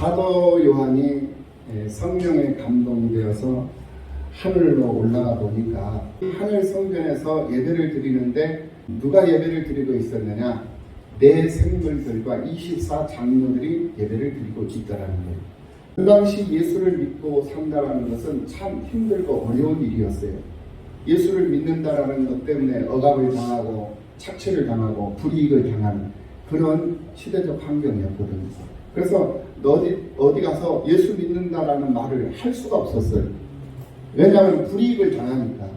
사도 요한이 예, 성령에 감동되어서 하늘로 올라가 보니까 하늘 성전에서 예배를 드리는데 누가 예배를 드리고 있었느냐? 내 생물들과 24 장로들이 예배를 드리고 있다라는 거예요. 그 당시 예수를 믿고 산다라는 것은 참 힘들고 어려운 일이었어요. 예수를 믿는다라는 것 때문에 억압을 당하고 착취를 당하고 불이익을 당하는 그런 시대적 환경이었거든요. 그래서 어디 어디 가서 예수 믿는다라는 말을 할 수가 없었어요. 왜냐하면 불이익을 당하니까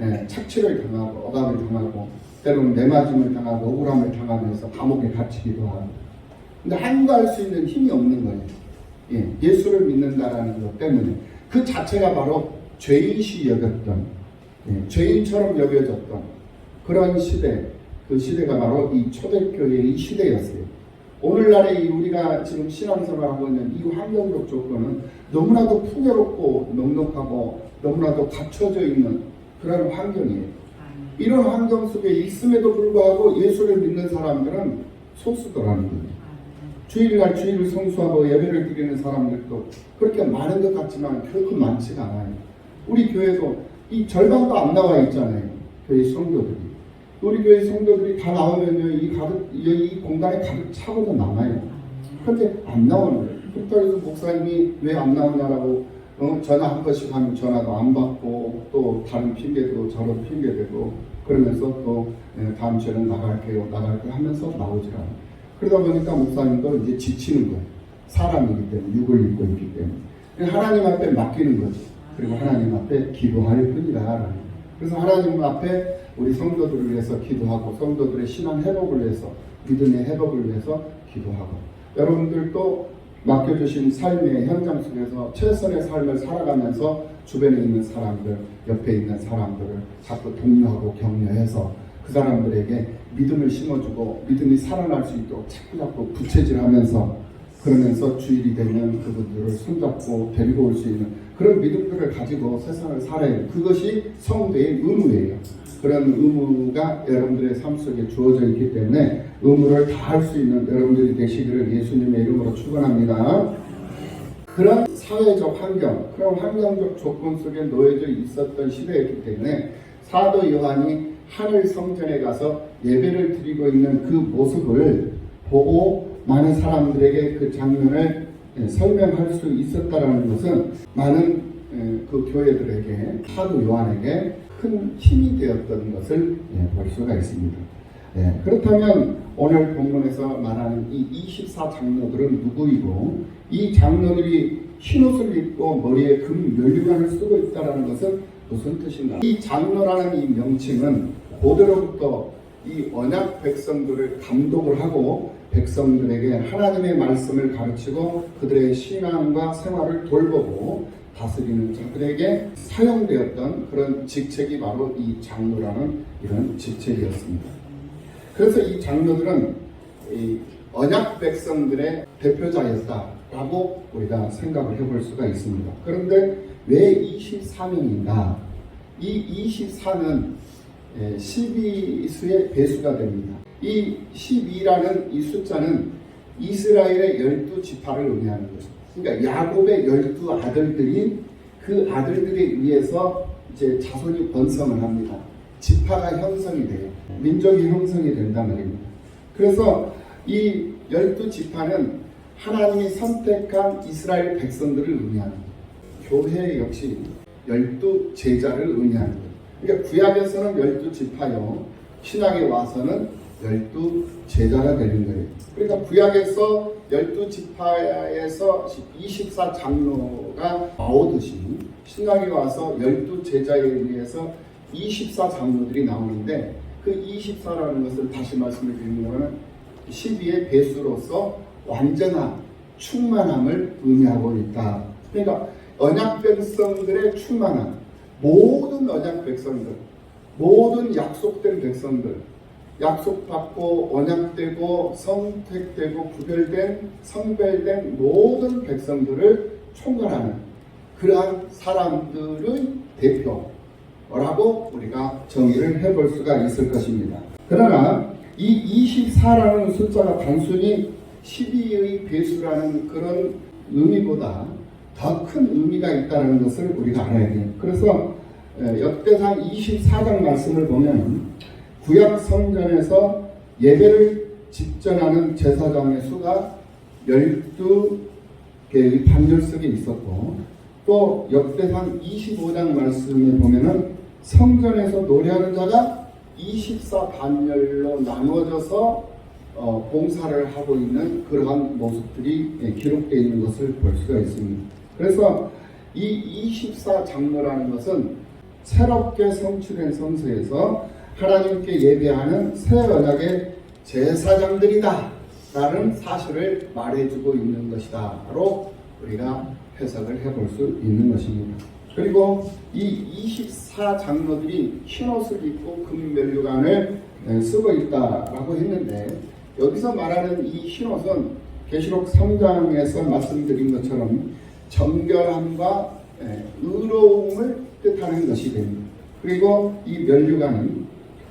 예, 착취를 당하고 억압을 당하고 때로는 내맞음을 당하고 억울함을 당하면서 감옥에 갇히기도 하고 근데 한가할 수 있는 힘이 없는 거예요. 예, 예수를 믿는다라는 것 때문에 그 자체가 바로 죄인시 여겼던 예, 죄인처럼 여겨졌던 그런 시대 그 시대가 바로 이 초대교회의 시대였어요. 오늘날의 이 우리가 지금 신앙생활 하고 있는 이 환경적 조건은 너무나도 풍요롭고 넉넉하고 너무나도 갖춰져 있는 그런 환경이에요. 이런 환경 속에 있음에도 불구하고 예수를 믿는 사람들은 소수더라는 거예요. 주일날 주일을 성수하고 예배를 드리는 사람들도 그렇게 많은 것 같지만 결코 많지가 않아요. 우리 교회도 이 절반도 안 나와 있잖아요. 교회 성도들이. 우리 교회 성도들이 다 나오면요, 이 가득, 이 공간에 가득 차고도 남아요. 그런데 안 나오는 거예요. 그래서 목사님이 왜 안 나오냐라고 어, 전화 한 번씩 하면 전화도 안 받고 또 다른 핑계대고 저런 핑계대고 그러면서 또 예, 다음 주에는 나갈게요, 나갈게요 하면서 나오질 않아요. 그러다 보니까 목사님도 이제 지치는 거예요. 사람이기 때문에, 육을 입고 있기 때문에. 하나님 앞에 맡기는 거죠. 그리고 하나님 앞에 기도할 뿐이다. 그래서 하나님 앞에 우리 성도들을 위해서 기도하고 성도들의 신앙 회복을 위해서 믿음의 회복을 위해서 기도하고 여러분들도 맡겨주신 삶의 현장 속에서 최선의 삶을 살아가면서 주변에 있는 사람들, 옆에 있는 사람들을 자꾸 독려하고 격려해서 그 사람들에게 믿음을 심어주고 믿음이 살아날 수 있도록 자꾸 자꾸 부채질하면서 그러면서 주일이 되면 그분들을 손잡고 데리고 올 수 있는 그런 믿음들을 가지고 세상을 살아야 해요. 그것이 성도의 의무예요. 그런 의무가 여러분들의 삶 속에 주어져 있기 때문에 의무를 다할 수 있는 여러분들이 되시기를 예수님의 이름으로 축원합니다. 그런 사회적 환경, 그런 환경적 조건 속에 놓여져 있었던 시대였기 때문에 사도 요한이 하늘 성전에 가서 예배를 드리고 있는 그 모습을 보고 많은 사람들에게 그 장면을 예, 설명할 수 있었다라는 것은 많은 예, 그 교회들에게 사도 요한에게 큰 힘이 되었던 것을 예, 볼 수가 있습니다. 예, 그렇다면 오늘 본문에서 말하는 이 24장로들은 누구이고 이 장로들이 흰옷을 입고 머리에 금 면류관을 쓰고 있다는 것은 무슨 뜻인가? 이 장로라는 이 명칭은 고대로부터 이 언약 백성들을 감독을 하고 백성들에게 하나님의 말씀을 가르치고 그들의 신앙과 생활을 돌보고 다스리는 자들에게 사용되었던 그런 직책이 바로 이 장로라는 이런 직책이었습니다. 그래서 이 장로들은 이 언약 백성들의 대표자였다라고 우리가 생각을 해볼 수가 있습니다. 그런데 왜 24명인가? 이 24는 12수의 배수가 됩니다. 이 12라는 이 숫자는 이스라엘의 열두 지파를 의미하는 거죠. 그러니까 야곱의 열두 아들들이 그 아들들에 의해서 이제 자손이 번성을 합니다. 지파가 형성이 돼요. 민족이 형성이 된다는 말입니다. 그래서 이 열두 지파는 하나님이 선택한 이스라엘 백성들을 의미하는 거예요. 교회 역시 열두 제자를 의미하는 거예요. 그러니까 구약에서는 열두 지파요. 신약에 와서는 열두 제자가 되는 거예요. 그러니까 구약에서 열두 지파에서 24 장로가 나오듯이 신약에 와서 열두 제자에 의해서 24 장로들이 나오는데 그 24라는 것을 다시 말씀을 드리면 12의 배수로서 완전한 충만함을 의미하고 있다. 그러니까 언약 백성들의 충만함, 모든 언약 백성들, 모든 약속된 백성들, 약속받고 언약되고 선택되고 구별된 성별된 모든 백성들을 총괄하는 그러한 사람들의 대표라고 우리가 정의를 해볼 수가 있을 것입니다. 그러나 이 24라는 숫자가 단순히 12의 배수라는 그런 의미보다 더 큰 의미가 있다는 것을 우리가 알아야 돼요. 그래서 에, 역대상 24장 말씀을 보면 구약 성전에서 예배를 집전하는 제사장의 수가 12개의 판결석이 있었고 또 역대상 25장 말씀에 보면은 성전에서 노래하는 자가 24 반열로 나누어져서 어, 봉사를 하고 있는 그러한 모습들이 예, 기록되어 있는 것을 볼 수가 있습니다. 그래서 이 24장로라는 것은 새롭게 성취된 성소에서 하나님께 예배하는 새 언약의 제사장들이다 라는 사실을 말해주고 있는 것이다 로 우리가 해석을 해볼 수 있는 것입니다. 그리고 이 24장로들이 흰옷을 입고 금면류관을 에, 쓰고 있다라고 했는데 여기서 말하는 이 흰옷은 계시록 3장에서 말씀드린 것처럼 정결함과 에, 의로움을 뜻하는 것이 됩니다. 그리고 이 면류관은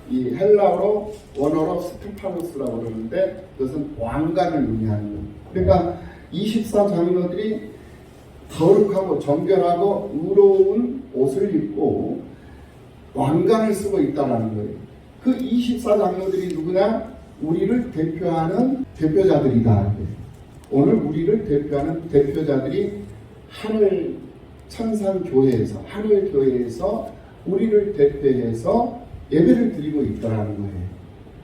이 헬라어로 원어로 스테파노스라고 그러는데 그것은 왕관을 의미하는 거예요. 그러니까 24장로들이 거룩하고 정결하고 의로운 옷을 입고 왕관을 쓰고 있다는 거예요. 그 24장로들이 누구냐? 우리를 대표하는 대표자들이다. 오늘 우리를 대표하는 대표자들이 하늘 천상 교회에서 하늘 교회에서 우리를 대표해서 예배를 드리고 있다라는 거예요.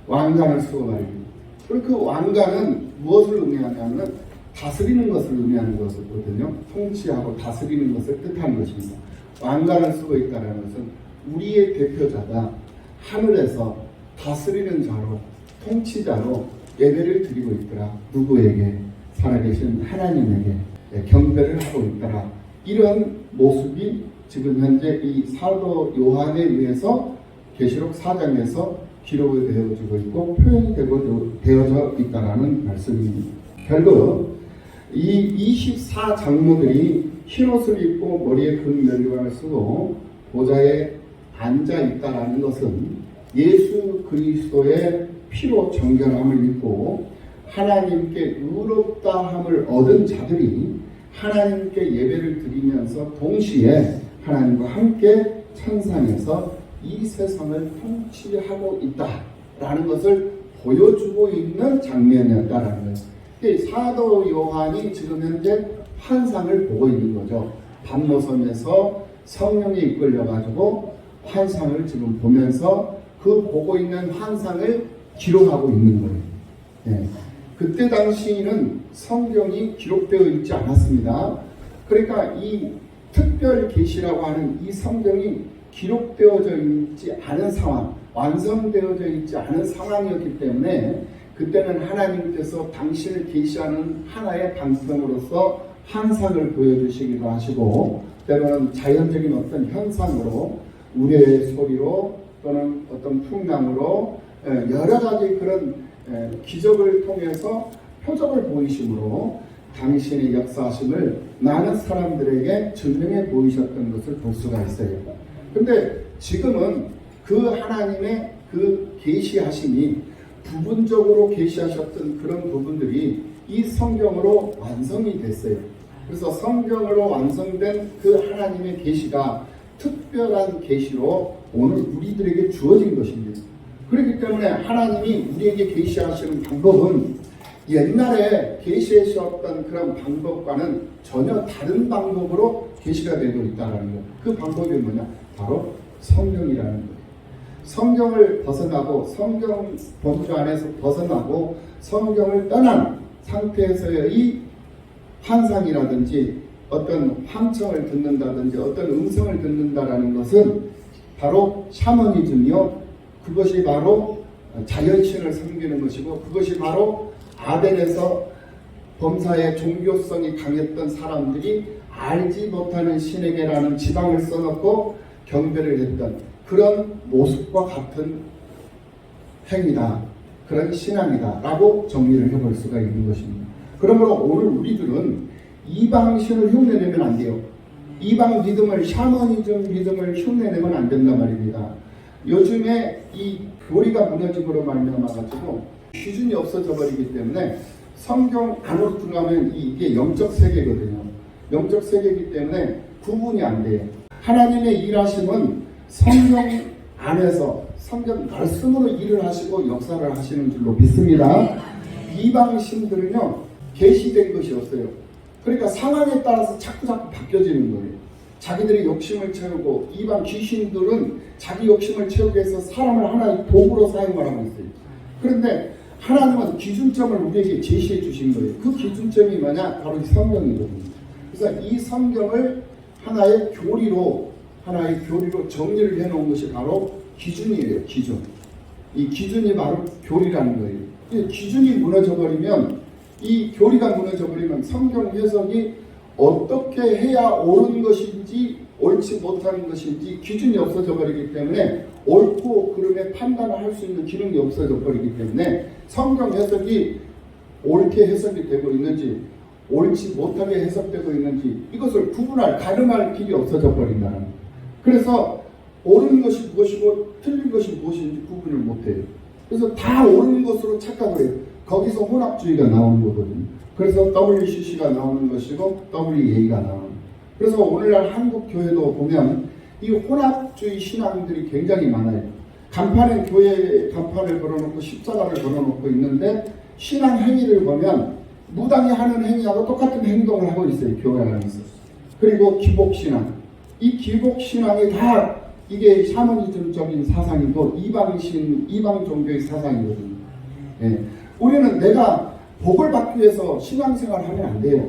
왕관을 쓰고 말입니다. 그리고 그 왕관은 무엇을 의미하냐면 다스리는 것을 의미하는 것이거든요. 통치하고 다스리는 것을 뜻하는 것입니다. 왕관을 쓰고 있다는 것은 우리의 대표자가 하늘에서 다스리는 자로 통치자로 예배를 드리고 있더라. 누구에게? 살아계신 하나님에게 경배를 하고 있더라. 이런 모습이 지금 현재 이 사도 요한에 의해서 계시록 4장에서 기록이 되어지고 있고 표현이 되고 되어져 있다라는 말씀입니다. 결국 이 24장로들이 흰옷을 입고 머리에 큰 면류관을 쓰고 보좌에 앉아 있다라는 것은 예수 그리스도의 피로 정결함을 입고 하나님께 의롭다함을 얻은 자들이 하나님께 예배를 드리면서 동시에 하나님과 함께 천상에서 이 세상을 통치하고 있다라는 것을 보여주고 있는 장면이었다라는 거예요. 사도 요한이 지금 현재 환상을 보고 있는 거죠. 밤노섬에서 성령이 이끌려 가지고 환상을 지금 보면서 그 보고 있는 환상을 기록하고 있는 거예요. 예. 그때 당시에는 성경이 기록되어 있지 않았습니다. 그러니까 이 특별 계시라고 하는 이 성경이 기록되어져 있지 않은 상황, 완성되어져 있지 않은 상황이었기 때문에 그때는 하나님께서 당신을 계시하는 하나의 방편으로서 환상을 보여주시기도 하시고 때로는 자연적인 어떤 현상으로 우레의 소리로 또는 어떤 풍랑으로 에, 여러 가지 그런 에, 기적을 통해서 표적을 보이심으로 당신의 역사하심을 많은 사람들에게 증명해 보이셨던 것을 볼 수가 있어요. 근데 지금은 그 하나님의 그 계시하심이 부분적으로 계시하셨던 그런 부분들이 이 성경으로 완성이 됐어요. 그래서 성경으로 완성된 그 하나님의 계시가 특별한 계시로 오늘 우리들에게 주어진 것입니다. 그렇기 때문에 하나님이 우리에게 계시하시는 방법은 옛날에 계시하셨던 그런 방법과는 전혀 다른 방법으로 계시가 되고 있다는 거예요. 그 방법이 뭐냐? 바로 성경이라는 거예요. 성경을 벗어나고 성경 범주 안에서 벗어나고 성경을 떠난 상태에서의 이 환상이라든지 어떤 환청을 듣는다든지 어떤 음성을 듣는다라는 것은 바로 샤머니즘이요. 그것이 바로 자연신을 섬기는 것이고 그것이 바로 아덴에서 범사의 종교성이 강했던 사람들이 알지 못하는 신에게라는 지방을 써놓고 경배를 했던 그런 모습과 같은 행위다. 그런 신앙이다. 라고 정리를 해볼 수가 있는 것입니다. 그러므로 오늘 우리들은 이방신을 흉내내면 안 돼요. 이방 믿음을, 샤머니즘 믿음을 흉내내면 안 된단 말입니다. 요즘에 이 교리가 무너짐으로 말미암아 가지고 기준이 없어져 버리기 때문에 성경 안으로 들어가면 이게 영적 세계거든요. 영적 세계이기 때문에 구분이 안 돼요. 하나님의 일하심은 성경 안에서 성경 말씀으로 일을 하시고 역사를 하시는 줄로 믿습니다. 이방 신들은요 계시된 것이 없어요. 그러니까 상황에 따라서 자꾸 자꾸 바뀌어지는 거예요. 자기들의 욕심을 채우고 이방 귀신들은 자기 욕심을 채우기 위해서 사람을 하나의 도구로 사용을 하고 있어요. 그런데 하나님은 기준점을 우리에게 제시해 주신 거예요. 그 기준점이 뭐냐? 바로 이 성경이거든요. 그래서 이 성경을 하나의 교리로 하나의 교리로 정리를 해 놓은 것이 바로 기준이에요. 기준. 이 기준이 바로 교리라는 거예요. 이 기준이 무너져 버리면 이 교리가 무너져 버리면 성경 해석이 어떻게 해야 옳은 것인지 옳지 못하는 것인지 기준이 없어져 버리기 때문에 옳고 그름에 판단을 할 수 있는 기능이 없어져 버리기 때문에 성경 해석이 옳게 해석이 되고 있는지 옳지 못하게 해석되고 있는지 이것을 구분할 가늠할 길이 없어져 버린다는. 그래서 옳은 것이 무엇이고 틀린 것이 무엇인지 구분을 못해요. 그래서 다 옳은 것으로 착각을 해요. 거기서 혼합주의가 나오는 거거든요. 그래서 WCC가 나오는 것이고 WA가 나오는 거예요. 그래서 오늘날 한국 교회도 보면 이 혼합주의 신앙들이 굉장히 많아요. 간판에 교회 간판을 걸어놓고 십자가를 걸어놓고 있는데 신앙 행위를 보면 무당이 하는 행위하고 똑같은 행동을 하고 있어요. 교회 안에서. 그리고 기복신앙. 이 기복신앙이 다 이게 샤머니즘적인 사상이고 이방신, 이방 종교의 사상이거든요. 예. 우리는 내가 복을 받기 위해서 신앙생활을 하면 안 돼요.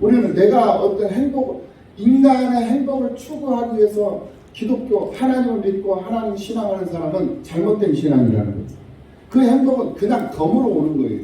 우리는 내가 어떤 행복, 인간의 행복을 추구하기 위해서 기독교 하나님을 믿고 하나님 신앙하는 사람은 잘못된 신앙이라는 거죠. 그 행복은 그냥 덤으로 오는 거예요.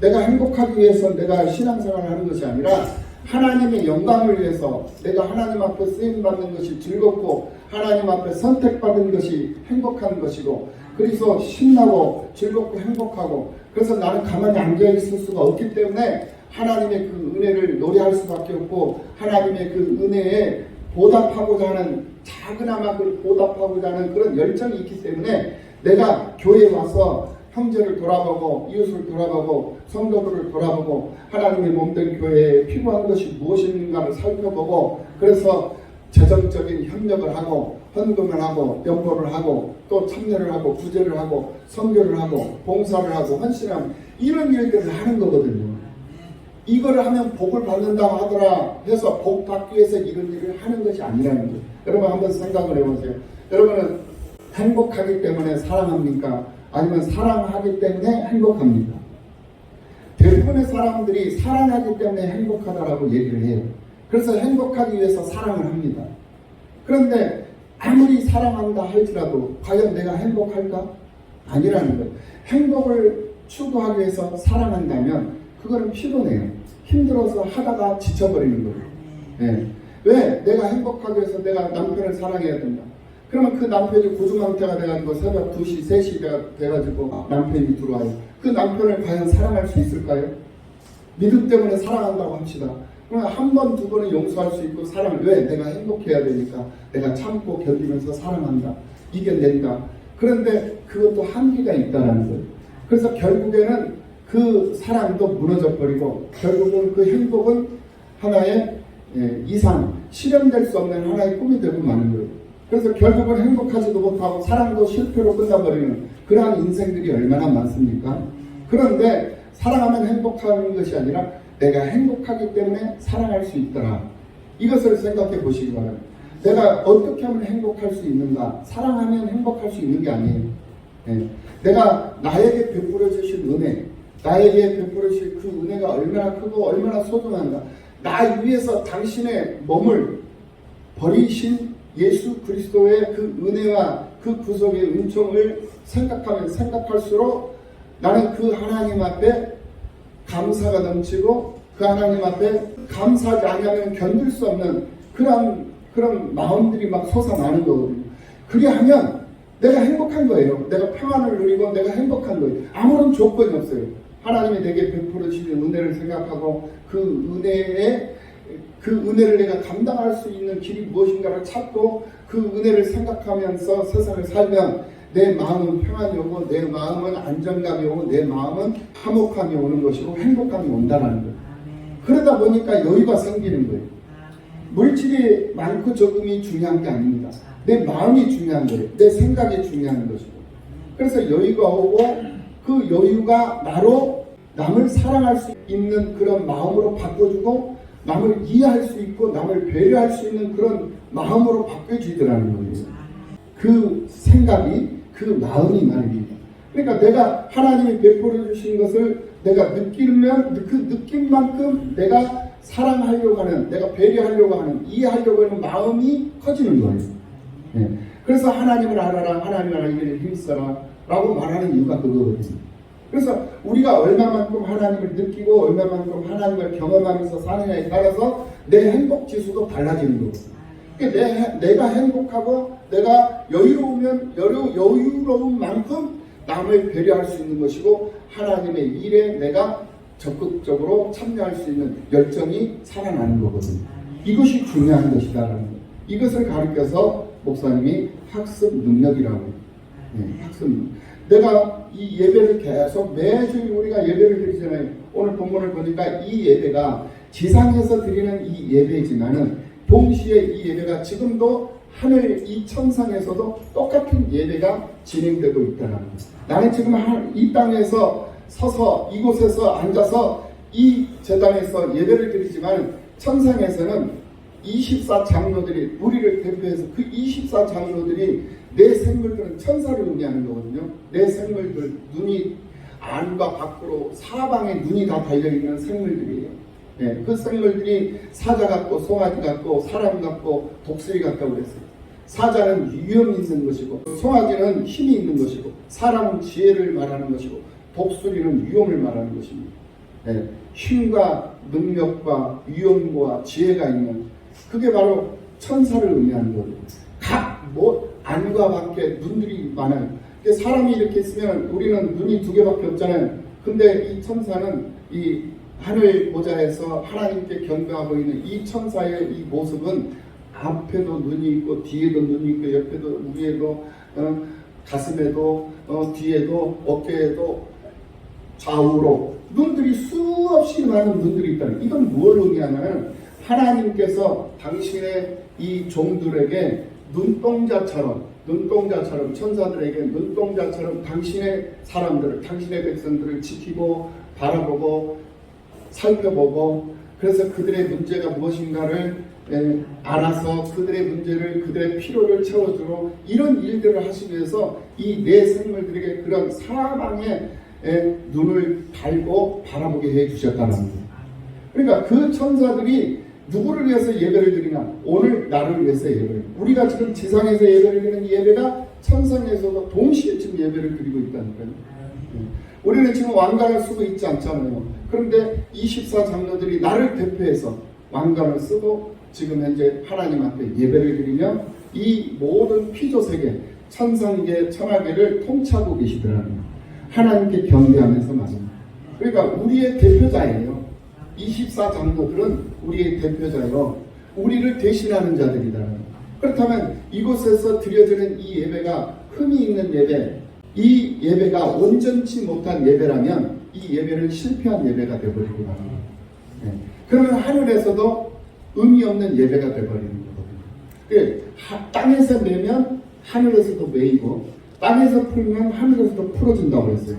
내가 행복하기 위해서 내가 신앙생활을 하는 것이 아니라 하나님의 영광을 위해서 내가 하나님 앞에 쓰임 받는 것이 즐겁고 하나님 앞에 선택받은 것이 행복한 것이고 그래서 신나고 즐겁고 행복하고 그래서 나는 가만히 앉아 있을 수가 없기 때문에 하나님의 그 은혜를 노래할 수밖에 없고 하나님의 그 은혜에 보답하고자 하는 작은아마 그 보답하고자 하는 그런 열정이 있기 때문에 내가 교회에 와서 형제를 돌아보고 이웃을 돌아보고 성도들을 돌아보고 하나님의 몸된 교회에 필요한 것이 무엇인가를 살펴보고 그래서 재정적인 협력을 하고 헌금을 하고 연보를 하고 또 참여를 하고 구제를 하고 선교를 하고 봉사를 하고 헌신하고 이런 일들을 하는 거거든요. 이거를 하면 복을 받는다고 하더라 해서 복 받기 위해서 이런 일을 하는 것이 아니라는 거예요. 여러분 한번 생각을 해보세요. 여러분은 행복하기 때문에 사랑합니까? 아니면 사랑하기 때문에 행복합니까? 대부분의 사람들이 사랑하기 때문에 행복하다라고 얘기를 해요. 그래서 행복하기 위해서 사랑을 합니다. 그런데 아무리 사랑한다 할지라도 과연 내가 행복할까? 아니라는 거예요. 행복을 추구하기 위해서 사랑한다면 그거는 피곤해요. 힘들어서 하다가 지쳐버리는 거예요. 예. 왜? 내가 행복하기 위해서 내가 남편을 사랑해야 된다. 그러면 그 남편이 고주망태가 돼가지고 새벽 2시, 3시가 돼가지고 남편이 들어와요. 그 남편을 과연 사랑할 수 있을까요? 믿음 때문에 사랑한다고 합시다. 그러면 한 번, 두 번은 용서할 수 있고 사랑을 왜? 내가 행복해야 되니까 내가 참고 견디면서 사랑한다. 이겨낸다. 그런데 그것도 한계가 있다는 거예요. 그래서 결국에는 그 사랑도 무너져 버리고 결국은 그 행복은 하나의 예, 이상 실현될 수 없는 하나의 꿈이 되고 마는 거예요. 그래서 결국은 행복하지도 못하고 사랑도 실패로 끝나버리는 그러한 인생들이 얼마나 많습니까? 그런데 사랑하면 행복한 것이 아니라 내가 행복하기 때문에 사랑할 수 있더라. 이것을 생각해 보시기 바랍니다. 내가 어떻게 하면 행복할 수 있는가? 사랑하면 행복할 수 있는 게 아니에요. 예. 내가 나에게 베풀어 주신 은혜, 나에게 베풀어 주신 그 은혜가 얼마나 크고 얼마나 소중한가? 나 위해서 당신의 몸을 버리신 예수 그리스도의 그 은혜와 그 구속의 은총을 생각하면 생각할수록 나는 그 하나님 앞에 감사가 넘치고 그 하나님 앞에 감사하지 않으면 견딜 수 없는 그런 그런 마음들이 막 솟아나는 거거든요. 그게 하면 내가 행복한 거예요. 내가 평안을 누리고 내가 행복한 거예요. 아무런 조건이 없어요. 하나님이 내게 베풀어 주신 은혜를 생각하고 그 은혜에 그 은혜를 내가 감당할 수 있는 길이 무엇인가를 찾고 그 은혜를 생각하면서 세상을 살면 내 마음은 평안이 오고 내 마음은 안정감이 오고 내 마음은 화목함이 오는 것이고 행복감이 온다는 거예요. 그러다 보니까 여유가 생기는 거예요. 물질이 많고 적음이 중요한 게 아닙니다. 내 마음이 중요한 거예요. 내 생각이 중요한 것이고. 그래서 여유가 오고 그 여유가 나로 남을 사랑할 수 있는 그런 마음으로 바꿔주고 남을 이해할 수 있고 남을 배려할 수 있는 그런 마음으로 바뀌어지더라는 거예요. 그 생각이 그 마음이 말입니다. 그러니까 내가 하나님이 베풀어 주신 것을 내가 느끼면 그 느낀 만큼 내가 사랑하려고 하는 내가 배려하려고 하는 이해하려고 하는 마음이 커지는 거예요. 예. 그래서 하나님을 알아라 하나님을 알기를 힘써라 라고 말하는 이유가 그거거든요. 그래서 우리가 얼마만큼 하나님을 느끼고 얼마만큼 하나님을 경험하면서 사느냐에 따라서 내 행복 지수도 달라지는 거거든요. 그러니까 내, 내가 행복하고 내가 여유로우면 여유, 여유로운 만큼 남을 배려할 수 있는 것이고 하나님의 일에 내가 적극적으로 참여할 수 있는 열정이 살아나는 거거든요. 이것이 중요한 것이다라는 거. 이것을 가르쳐서 목사님이 학습 능력이라고. 네, 학습. 내가 이 예배를 계속 매주 우리가 예배를 드리잖아요. 오늘 본문을 보니까 이 예배가 지상에서 드리는 이 예배지만은 동시에 이 예배가 지금도 하늘 이 천상에서도 똑같은 예배가 진행되고 있다는 거예요. 나는 지금 하- 이 땅에서 서서 이곳에서 앉아서 이 재단에서 예배를 드리지만 천상에서는 24 장로들이 우리를 대표해서 그 24 장로들이 내 생물들은 천사를 의미하는 거거든요. 내 생물들 눈이 안과 밖으로 사방에 눈이 다 달려 있는 생물들이에요. 예, 그 생물들이 사자 같고 송아지 같고 사람 같고 독수리 같다고 그랬어요. 사자는 위험이 있는 것이고 송아지는 힘이 있는 것이고 사람은 지혜를 말하는 것이고 독수리는 위험을 말하는 것입니다. 예, 힘과 능력과 위험과 지혜가 있는 그게 바로 천사를 의미하는 거예요. 각뭐 안과 밖에 눈들이 많아요. 사람이 이렇게 있으면 우리는 눈이 두 개밖에 없잖아요. 근데 이 천사는 이 하늘 보좌에서 하나님께 경배하고 있는 이 천사의 이 모습은 앞에도 눈이 있고 뒤에도 눈이 있고 옆에도 위에도 어, 가슴에도 어, 뒤에도 어깨에도 좌우로 눈들이 수없이 많은 눈들이 있다. 이건 뭘 의미하냐면 하나님께서 당신의 이 종들에게 눈동자처럼 눈동자처럼 천사들에게 눈동자처럼 당신의 사람들을 당신의 백성들을 지키고 바라보고 살펴보고 그래서 그들의 문제가 무엇인가를 예, 알아서 그들의 문제를 그들의 필요를 채워주고 이런 일들을 하시기 위해서 이 내 생물들에게 그런 사방에 예, 눈을 달고 바라보게 해 주셨다는 거예요. 그러니까 그 천사들이 누구를 위해서 예배를 드리냐? 오늘 나를 위해서 예배를. 우리가 지금 지상에서 예배를 드리는 이 예배가 천상에서도 동시에 지금 예배를 드리고 있다는 거예요. 우리는 지금 왕관을 쓰고 있지 않잖아요. 그런데 24 장로들이 나를 대표해서 왕관을 쓰고 지금 현재 하나님 앞에 예배를 드리며 이 모든 피조 세계, 천상계, 천하계를 통치하고 계시더라는. 하나님께 경배하면서 말입니다. 그러니까 우리의 대표자예요. 24 장로들은 우리의 대표자요. 우리를 대신하는 자들이다. 그렇다면 이곳에서 드려지는 이 예배가 흠이 있는 예배, 이 예배가 온전치 못한 예배라면 이 예배는 실패한 예배가 되어버리고 말합니다. 네. 그러면 하늘에서도 의미 없는 예배가 되어버리는 거거든요. 그 하- 땅에서 매면 하늘에서도 매이고 땅에서 풀면 하늘에서도 풀어준다고 그랬어요.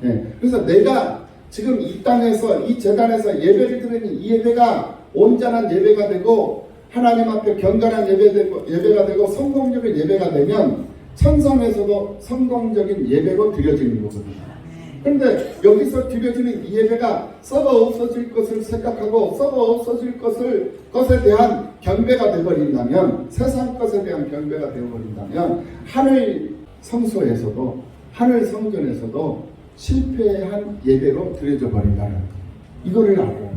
네. 그래서 내가 지금 이 땅에서 이 재단에서 예배를 드리는 이 예배가 온전한 예배가 되고 하나님 앞에 되고 예배가 되고 성공적인 예배가 되면 천상에서도 성공적인 예배로 드려지는 거거든요. 그런데 여기서 드려지는 이 예배가 썩어 없어질 것을 생각하고 썩어 없어질 것을 것에 대한 경배가 되어버린다면 세상 것에 대한 경배가 되어버린다면 하늘 성소에서도 하늘 성전에서도 실패한 예배로 드려져 버린다는. 이거를 알아야 돼요.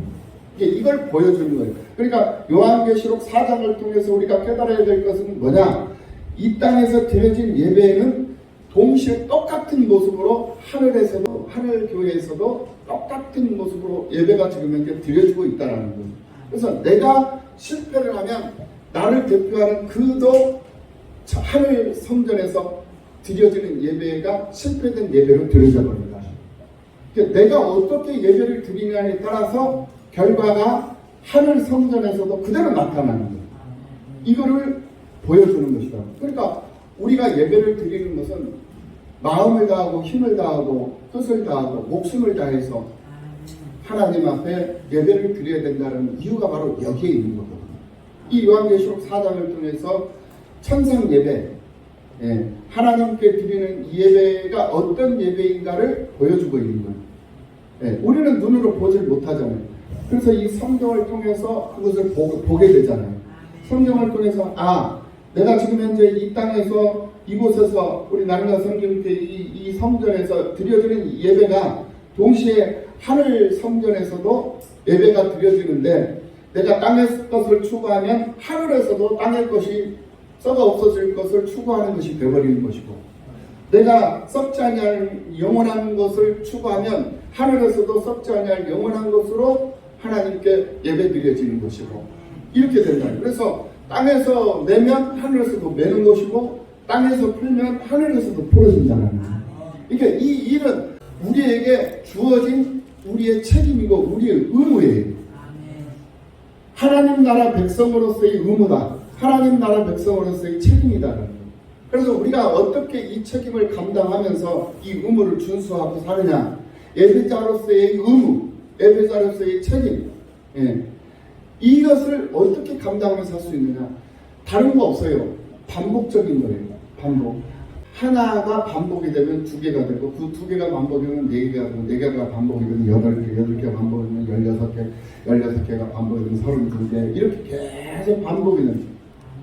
이걸 보여주는 거예요. 그러니까 요한계시록 4장을 통해서 우리가 깨달아야 될 것은 뭐냐? 이 땅에서 드려진 예배는 동시에 똑같은 모습으로 하늘에서도 하늘 교회에서도 똑같은 모습으로 예배가 지금 현재 드려지고 있다는 거예요. 그래서 내가 실패를 하면 나를 대표하는 그도 저 하늘 성전에서 드려지는 예배가 실패된 예배로 드려져 버린다. 그러니까 내가 어떻게 예배를 드리냐에 따라서 결과가 하늘 성전에서도 그대로 나타나는 거예요. 이거를 보여주는 것이다. 그러니까 우리가 예배를 드리는 것은 마음을 다하고 힘을 다하고 뜻을 다하고 목숨을 다해서 하나님 앞에 예배를 드려야 된다는 이유가 바로 여기에 있는 거거든요. 이 요한계시록 4장을 통해서 천상 예배, 예, 하나님께 드리는 이 예배가 어떤 예배인가를 보여주고 있는 거예요. 예, 우리는 눈으로 보질 못하잖아요. 그래서 이 성경을 통해서 그것을 보, 게 되잖아요. 성경을 통해서 아 내가 지금 현재 이 땅에서 이곳에서 우리 나른가 성경교 이, 이 성전에서 드려지는 이 예배가 동시에 하늘 성전에서도 예배가 드려지는데 내가 땅의 것을 추구하면 하늘에서도 땅의 것이 썩어 없어질 것을 추구하는 것이 되어버리는 것이고 내가 썩지 아니할 영원한 것을 추구하면 하늘에서도 썩지 아니할 영원한 것으로 하나님께 예배드려지는 것이고 이렇게 된다. 그래서 땅에서 내면 하늘에서도 매는 것이고 땅에서 풀면 하늘에서도 풀어진다는. 그러니까 이 일은 우리에게 주어진 우리의 책임이고 우리의 의무예요. 하나님 나라 백성으로서의 의무다. 하나님 나라 백성으로서의 책임이다. 그래서 우리가 어떻게 이 책임을 감당하면서 이 의무를 준수하고 사느냐. 예배자로서의 의무, 예배자로서의 책임. 예. 이것을 어떻게 감당하면서 할 수 있느냐. 다른 거 없어요. 반복적인 거예요. 반복. 하나가 반복이 되면 두 개가 되고 그 두 개가 반복이면 네 개가 되고 네 개가 반복이 되면 여덟 개, 여덟 개가 반복이면 열여섯 개, 열여섯 개가 반복이 되면 서른 두 개 이렇게 계속 반복이 되는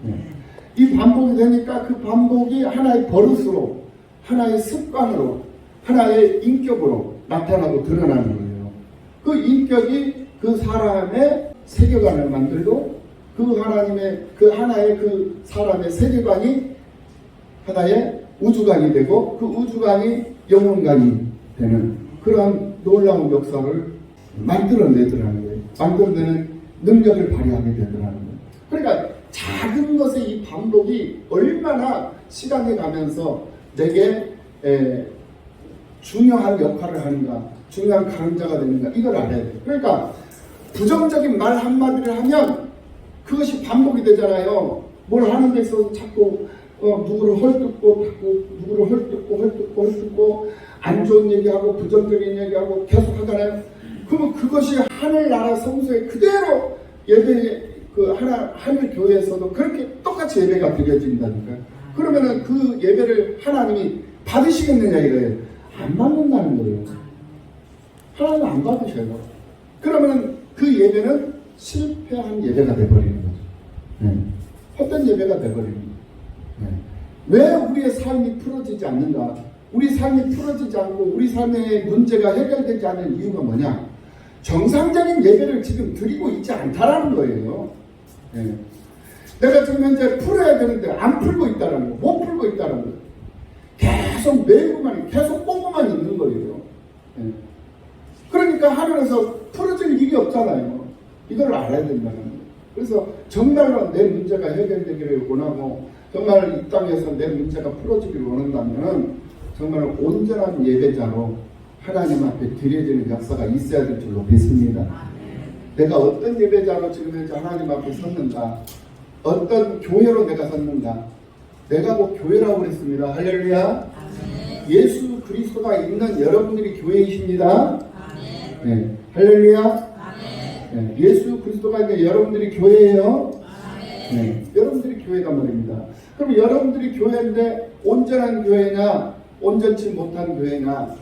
거예요. 이 반복이 되니까 그 반복이 하나의 버릇으로 하나의 습관으로 하나의 인격으로 나타나고 드러나는 거예요. 그 인격이 그 사람의 세계관을 만들고 그 하나님의 그 하나의 그 사람의 세계관이 하나의 우주관이 되고 그 우주관이 영혼관이 되는 그런 놀라운 역사를 만들어내더라는 거예요. 만들어내는 능력을 발휘하게 되더라는 거예요. 그러니까 작은 것의 이 반복이 얼마나 시간이 가면서 내게 에, 중요한 역할을 하는가, 중요한 강자가 되는가 이걸 알아야 돼요. 그러니까 부정적인 말 한마디를 하면 그것이 반복이 되잖아요. 뭘 하는 데 있어서 자꾸 어, 누구를 헐뜯고 자꾸 누구를 헐뜯고 헐뜯고 헐뜯고 안 좋은 얘기하고 부정적인 얘기하고 계속 하잖아요. 그러면 그것이 하늘나라 성소에 그대로 예배 그 하나 하늘 교회에서도 그렇게 똑같이 예배가 드려진다니까요. 그러면은 그 예배를 하나님이 받으시겠느냐 이거예요. 안 받는다는 거예요. 하나님 안 받으셔요. 그러면은 그 예배는 실패한 예배가 돼버리는 거죠. 네. 헛된 예배가 돼버리는 거예요. 네. 왜 우리의 삶이 풀어지지 않는가? 우리 삶이 풀어지지 않고 우리 삶의 문제가 해결되지 않는 이유가 뭐냐? 정상적인 예배를 지금 드리고 있지 않다라는 거예요. 네. 내가 지금 현재 풀어야 되는데 안 풀고 있다는 거, 못 풀고 있다는 거. 계속 매고만, 계속 꽂고만 있는 거예요. 네. 그러니까 하늘에서 풀어질 일이 없잖아요. 이걸 알아야 된다는 거예요. 그래서 정말로 내 문제가 해결되기를 원하고 정말 이 땅에서 내 문제가 풀어지기를 원한다면 정말 온전한 예배자로 하나님 앞에 드려지는 역사가 있어야 될 줄로 믿습니다. 내가 어떤 예배자로 지금 현재 하나님 앞에 섰는가? 어떤 교회로 내가 섰는가? 내가 뭐 교회라고 그랬습니다. 할렐루야. 예수 그리스도가 있는 여러분들이 교회이십니다. 네. 할렐루야. 네. 예수 그리스도가 있는 여러분들이 교회예요. 네. 여러분들이 교회단 말입니다. 그럼 여러분들이 교회인데 온전한 교회냐, 온전치 못한 교회냐,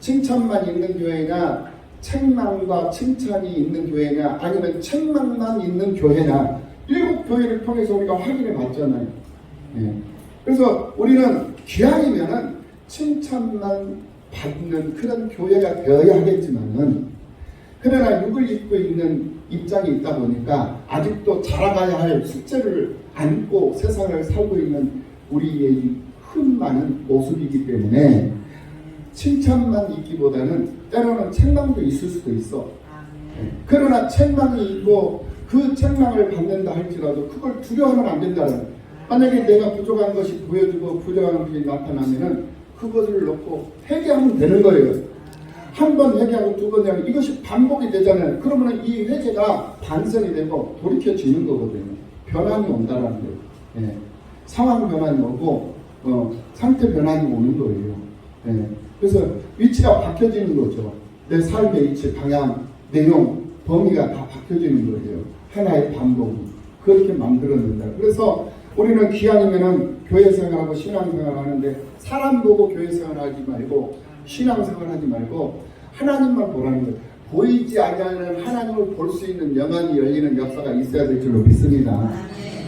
칭찬만 있는 교회냐, 책망과 칭찬이 있는 교회냐, 아니면 책망만 있는 교회냐, 일곱 교회를 통해서 우리가 확인해 봤잖아요. 네. 그래서 우리는 기왕이면은 칭찬만 받는 그런 교회가 되어야 하겠지만은 그러나 육을 입고 있는 입장이 있다 보니까 아직도 자라가야 할 숙제를 안고 세상을 살고 있는 우리의 흠 많은 모습이기 때문에 칭찬만 있기보다는 때로는 책망도 있을 수도 있어. 그러나 책망이 있고 그 책망을 받는다 할지라도 그걸 두려워하면 안 된다는 만약에 내가 부족한 것이 보여지고 부족한 것이 나타나면은 그것을 놓고 회개하면 되는 거예요. 한 번 회개하고 두 번 회개하고 이것이 반복이 되잖아요. 그러면 이 회개가 반성이 되고 돌이켜지는 거거든요. 변함이 온다라는 거예요. 예. 상황 변환이 오고 어, 상태 변환이 오는 거예요. 예. 그래서 위치가 바뀌어지는 거죠. 내 삶의 위치, 방향, 내용, 범위가 다 바뀌어지는 거예요. 하나의 반복이 그렇게 만들어낸다. 그래서 우리는 기왕이면은 교회 생활하고 신앙 생활 하는데 사람 보고 교회 생활 하지 말고 신앙 생활 하지 말고 하나님만 보라는 거예요. 보이지 않는 하나님을 볼 수 있는 영안이 열리는 역사가 있어야 될 줄로 믿습니다.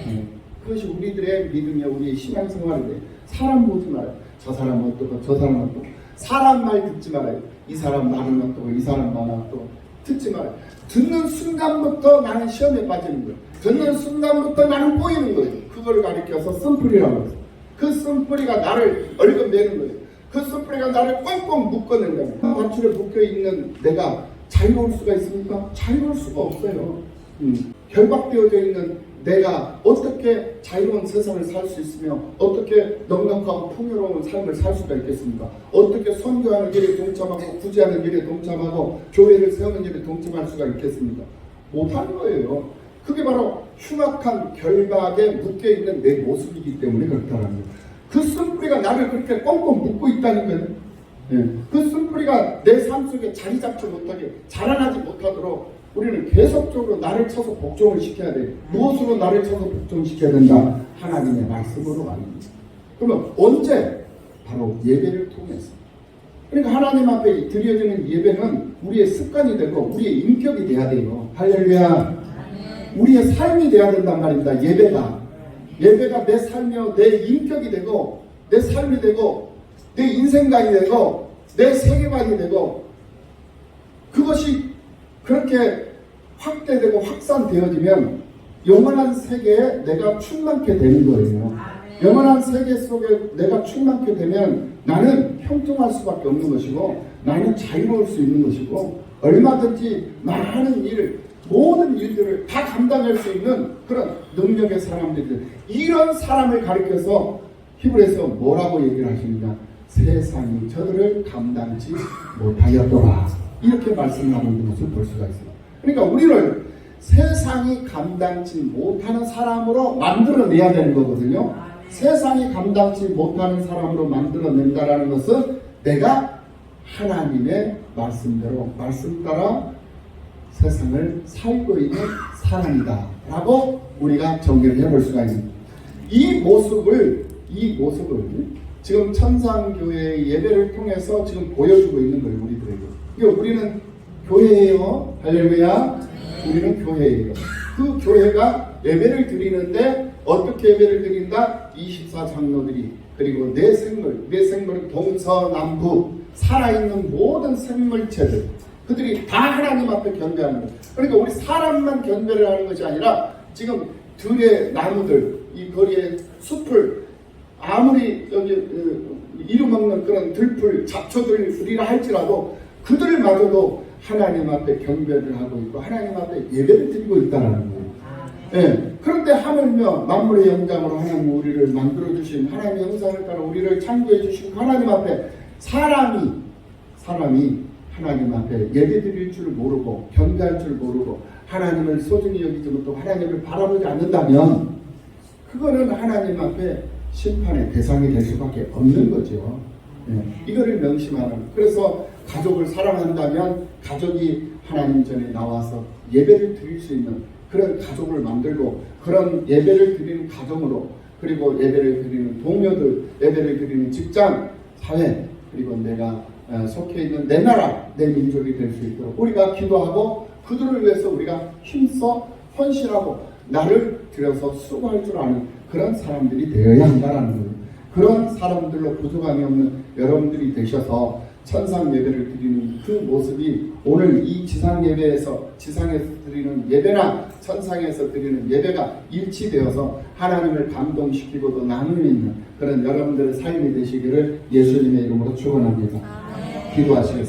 네. 그것이 우리들의 믿음이야 우리의 신앙생활인데 사람 보지 말아요. 저 사람 어떻고 저 사람 어떻고 사람 말 듣지 말아요. 이 사람 말은 어떻고 이 사람 말 어떻고 듣지 말아요. 듣는 순간부터 나는 시험에 빠지는 거예요. 듣는 순간부터 나는 꼬이는 거예요. 그걸 가리켜서 쓴뿌리라고 해서 그 쓴뿌리가 나를 얽어매는 거예요. 그 쓴뿌리가 나를 꽁꽁 묶어낸다는 거예요. 마추에 묶여있는 내가 자유로울 수가 있습니까? 자유로울 수가 없어요. 음, 결박되어져 있는 내가 어떻게 자유로운 세상을 살 수 있으며 어떻게 넉넉하고 풍요로운 삶을 살 수가 있겠습니까? 어떻게 선교하는 일에 동참하고 구제하는 일에 동참하고 교회를 세우는 일에 동참할 수가 있겠습니까? 못하는 거예요. 그게 바로 흉악한 결박에 묶여 있는 내 모습이기 때문에 그렇다는 거예요. 그 쓴뿌리가 나를 그렇게 꽁꽁 묶고 있다는 거예요. 예. 그 쓴뿌리가 내 삶 속에 자리 잡지 못하게 자라나지 못하도록 우리는 계속적으로 나를 쳐서 복종을 시켜야 돼. 무엇으로 나를 쳐서 복종시켜야 된다? 하나님의 말씀으로 아닙니다. 그러면 언제? 바로 예배를 통해서. 그러니까 하나님 앞에 드려지는 예배는 우리의 습관이 되고 우리의 인격이 돼야 돼요. 할렐루야. 우리의 삶이 돼야 된단 말입니다. 예배가. 예배가 내 삶이요, 내 인격이 되고, 내 삶이 되고, 내 인생관이 되고, 내 세계관이 되고, 그것이 그렇게 확대되고 확산되어지면 영원한 세계에 내가 충만케 되는 거예요. 영원한 세계 속에 내가 충만케 되면 나는 형통할 수밖에 없는 것이고 나는 자유로울 수 있는 것이고 얼마든지 많은 일, 모든 일들을 다 감당할 수 있는 그런 능력의 사람들이 이런 사람을 가리켜서 히브리에서 뭐라고 얘기를 하십니까? 세상이 저들을 감당치 못하였더라. 이렇게 말씀하고 있는 것을 볼 수가 있어요. 그러니까 우리를 세상이 감당치 못하는 사람으로 만들어내야 되는 거거든요. 세상이 감당치 못하는 사람으로 만들어낸다라는 것은 내가 하나님의 말씀대로 말씀 따라 세상을 살고 있는 사람이다. 라고 우리가 정리를 해볼 수가 있는 이 모습을 이 모습을 지금 천상교회의 예배를 통해서 지금 보여주고 있는 거예요 우리들에게 이거 우리는 교회예요. 할렐루야. 우리는 교회예요. 그 교회가 예배를 드리는데 어떻게 예배를 드린다 24장로들이. 그리고 내 생물 내 생물은 동서남북 살아있는 모든 생물체들. 그들이 다 하나님 앞에 견배하는 거예요. 그러니까 우리 사람만 견배를 하는 것이 아니라 지금 들의 나무들, 이 거리의 숲을 아무리 여기 그, 이루먹는 그런 들풀, 잡초들이라 할지라도 그들마저도 하나님 앞에 경배를 하고 있고 하나님 앞에 예배를 드리고 있다는 거예요. 예. 그런데 하물며 만물의 영장으로 하나님 우리를 만들어 주신 하나님의 형상을 따라 우리를 창조해 주신 하나님 앞에 사람이 사람이 하나님 앞에 예배 드릴 줄 모르고 견가할 줄 모르고 하나님을 소중히 여기지 못하고 하나님을 바라보지 않는다면 그거는 하나님 앞에 심판의 대상이 될 수밖에 없는 거죠. 예, 이거를 명심하는. 그래서 가족을 사랑한다면 가족이 하나님 전에 나와서 예배를 드릴 수 있는 그런 가족을 만들고 그런 예배를 드리는 가정으로 그리고 예배를 드리는 동료들, 예배를 드리는 직장, 사회 그리고 내가 어, 속해 있는 내 나라, 내 민족이 될 수 있도록 우리가 기도하고 그들을 위해서 우리가 힘써 헌신하고 나를 들여서 수고할 줄 아는 그런 사람들이 되어야 한다라는 거예요. 그런 사람들로 부족함이 없는 여러분들이 되셔서 천상 예배를 드리는 그 모습이 오늘 이 지상 예배에서 지상에서 드리는 예배나 천상에서 드리는 예배가 일치되어서 하나님을 감동시키고도 나눔 있는 그런 여러분들의 삶이 되시기를 예수님의 이름으로 축원합니다. 기도하시겠습니다.